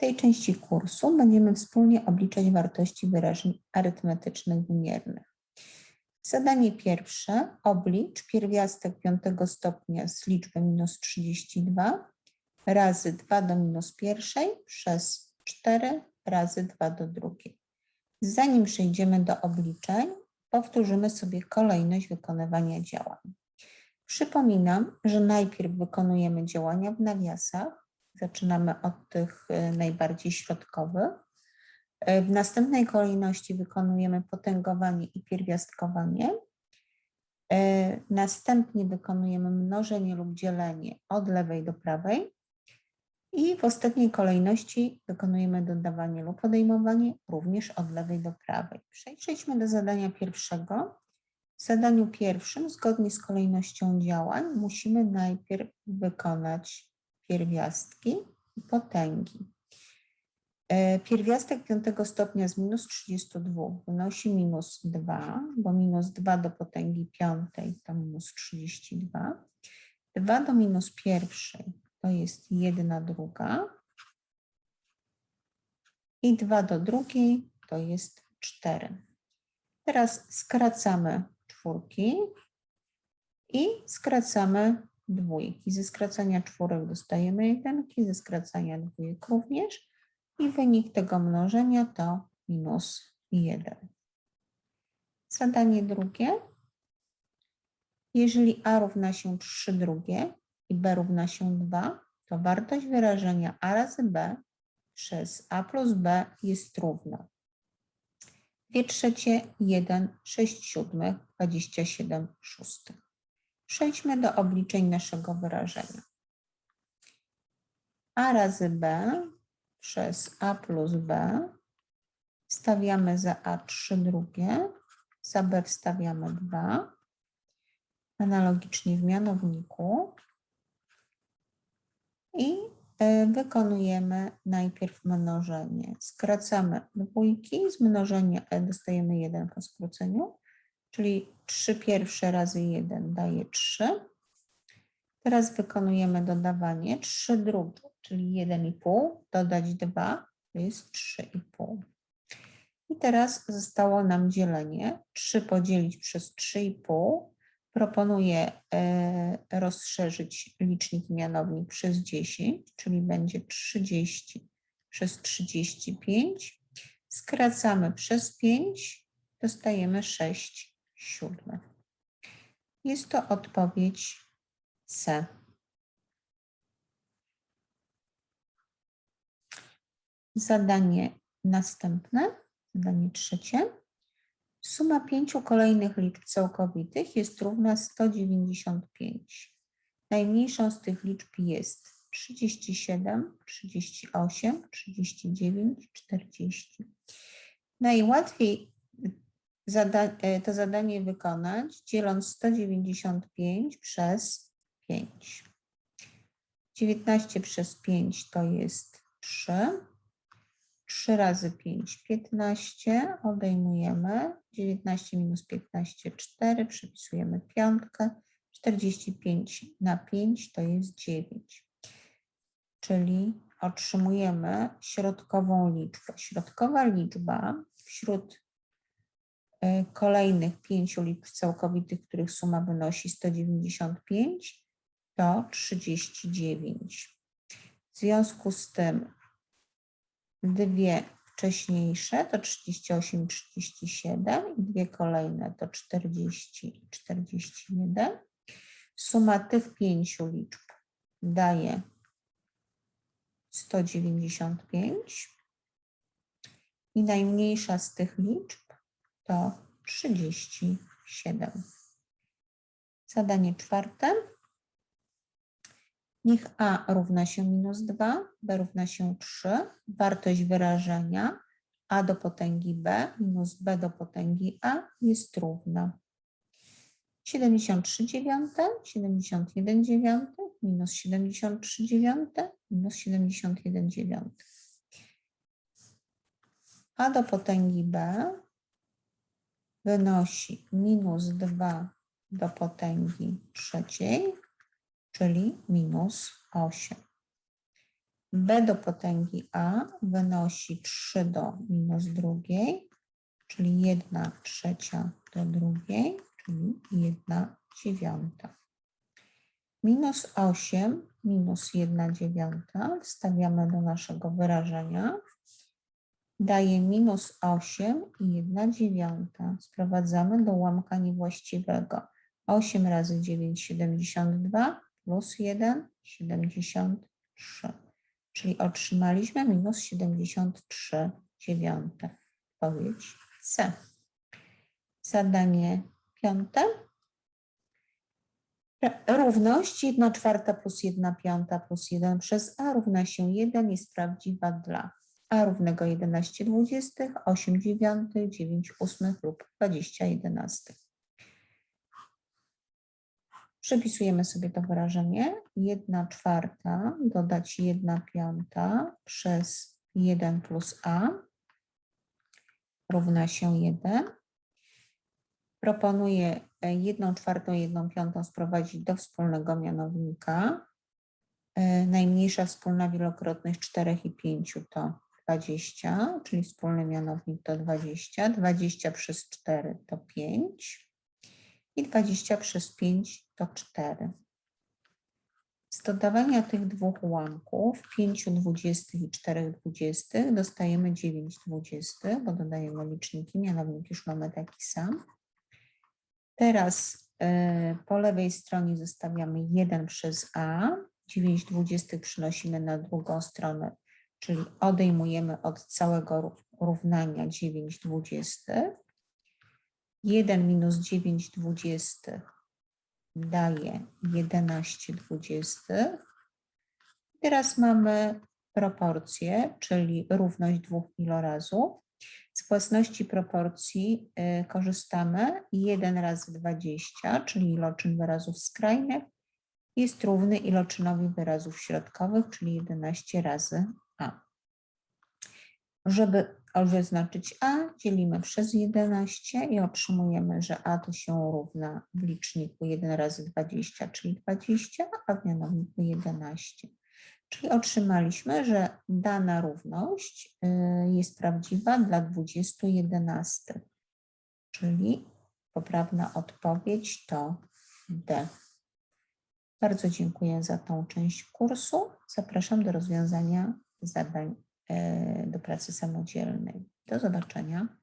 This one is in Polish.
tej części kursu będziemy wspólnie obliczać wartości wyrażeń arytmetycznych wymiernych. Zadanie pierwsze. Oblicz pierwiastek piątego stopnia z liczby minus 32 razy 2 do minus pierwszej przez 4 razy 2 do drugiej. Zanim przejdziemy do obliczeń, powtórzymy sobie kolejność wykonywania działań. Przypominam, że najpierw wykonujemy działania w nawiasach. Zaczynamy od tych y, najbardziej środkowych. Y, W następnej kolejności wykonujemy potęgowanie i pierwiastkowanie. Y, Następnie wykonujemy mnożenie lub dzielenie od lewej do prawej. I w ostatniej kolejności wykonujemy dodawanie lub odejmowanie również od lewej do prawej. Przejdźmy do zadania pierwszego. W zadaniu pierwszym, zgodnie z kolejnością działań, musimy najpierw wykonać pierwiastki i potęgi. E, Pierwiastek piątego stopnia z minus 32 wynosi minus 2, bo minus 2 do potęgi piątej to minus 32. 2 do minus pierwszej to jest 1 druga. I 2 do drugiej to jest 4. Teraz skracamy czwórki i skracamy dwójki. Ze skracania czwórek dostajemy jedynki, ze skracania dwójek również i wynik tego mnożenia to minus 1. Zadanie drugie. Jeżeli a równa się 3 drugie i b równa się 2, to wartość wyrażenia a razy b przez a plus b jest równa 2 trzecie, 1, 6 siódmych, 27 szóstych. Przejdźmy do obliczeń naszego wyrażenia. a razy b przez a plus b wstawiamy za a 3 drugie, za b wstawiamy 2. Analogicznie w mianowniku. I e, wykonujemy najpierw mnożenie. Skracamy dwójki, z mnożenia e dostajemy 1 po skróceniu, czyli 3 pierwsze razy 1 daje 3. Teraz wykonujemy dodawanie 3 drugie, czyli 1,5 dodać 2 to jest 3,5. I teraz zostało nam dzielenie. 3 podzielić przez 3,5 Proponuję e, rozszerzyć licznik mianownik przez 10, czyli będzie 30 przez 35. Skracamy przez 5, dostajemy 6 siódmych. Jest to odpowiedź C. Zadanie następne, zadanie trzecie. Suma pięciu kolejnych liczb całkowitych jest równa 195. Najmniejszą z tych liczb jest 37, 38, 39, 40. Najłatwiej zada e, to zadanie wykonać, dzieląc 195 przez 5. 19 przez 5 to jest 3. 3 razy 5, 15, odejmujemy, 19 minus 15, 4, przypisujemy piątkę, 45 na 5 to jest 9. Czyli otrzymujemy środkową liczbę. Środkowa liczba wśród kolejnych pięciu liczb całkowitych, których suma wynosi 195, to 39. W związku z tym dwie wcześniejsze to 38, 37 i dwie kolejne to 40 i 41. Suma tych pięciu liczb daje 195 i najmniejsza z tych liczb to 37. Zadanie czwarte. Niech a równa się minus 2, b równa się 3. Wartość wyrażenia a do potęgi b minus b do potęgi a jest równa 73 dziewiąte, 71 dziewiąte, minus 73 dziewiąte, minus 71 dziewiąte. a do potęgi b wynosi minus 2 do potęgi trzeciej czyli minus 8. b do potęgi a wynosi 3 do minus drugiej, czyli 1 trzecia do drugiej, czyli 1 dziewiąta. Minus 8 minus 1 dziewiąta wstawiamy do naszego wyrażenia. Daje minus 8 i 1 dziewiąta. Sprowadzamy do ułamka niewłaściwego. 8 razy 9, 72 plus 1, 73. Czyli otrzymaliśmy minus 73 dziewiąte. Odpowiedź C. Zadanie piąte. Równość 1 czwarta plus 1 piąta plus 1 przez a równa się 1 jest prawdziwa dla a równego 11 dwudziestych, 8 dziewiątych, 9 ósmych lub 20 jedenastych. Przepisujemy sobie to wyrażenie. 1 czwarta dodać 1 piąta przez 1 plus a równa się 1. Proponuję 1 czwartą, 1 piątą sprowadzić do wspólnego mianownika. E, Najmniejsza wspólna wielokrotność 4 i 5 to 20, czyli wspólny mianownik to 20. 20 przez 4 to 5 i 20 przez 5 to 4. Z dodawania tych dwóch ułamków, 5 dwudziestych i 4 dwudziestych, dostajemy 9 dwudziestych, bo dodajemy liczniki, mianownik już mamy taki sam. Teraz y, po lewej stronie zostawiamy 1 przez a, 9 dwudziestych przynosimy na drugą stronę, czyli odejmujemy od całego ró- równania 9 dwudziestych. 1 minus 9 dwudziestych daje 11 dwudziestych. Teraz mamy proporcję, czyli równość dwóch ilorazów. Z własności proporcji y, korzystamy. 1 razy 20, czyli iloczyn wyrazów skrajnych, jest równy iloczynowi wyrazów środkowych, czyli 11 razy a. Żeby wyznaczyć a, dzielimy przez 11 i otrzymujemy, że a to się równa w liczniku 1 razy 20, czyli 20, a w mianowniku 11. Czyli otrzymaliśmy, że dana równość y, jest prawdziwa dla 20 jedenastych. Czyli poprawna odpowiedź to D. Bardzo dziękuję za tą część kursu. Zapraszam do rozwiązania zadań e, do pracy samodzielnej. Do zobaczenia.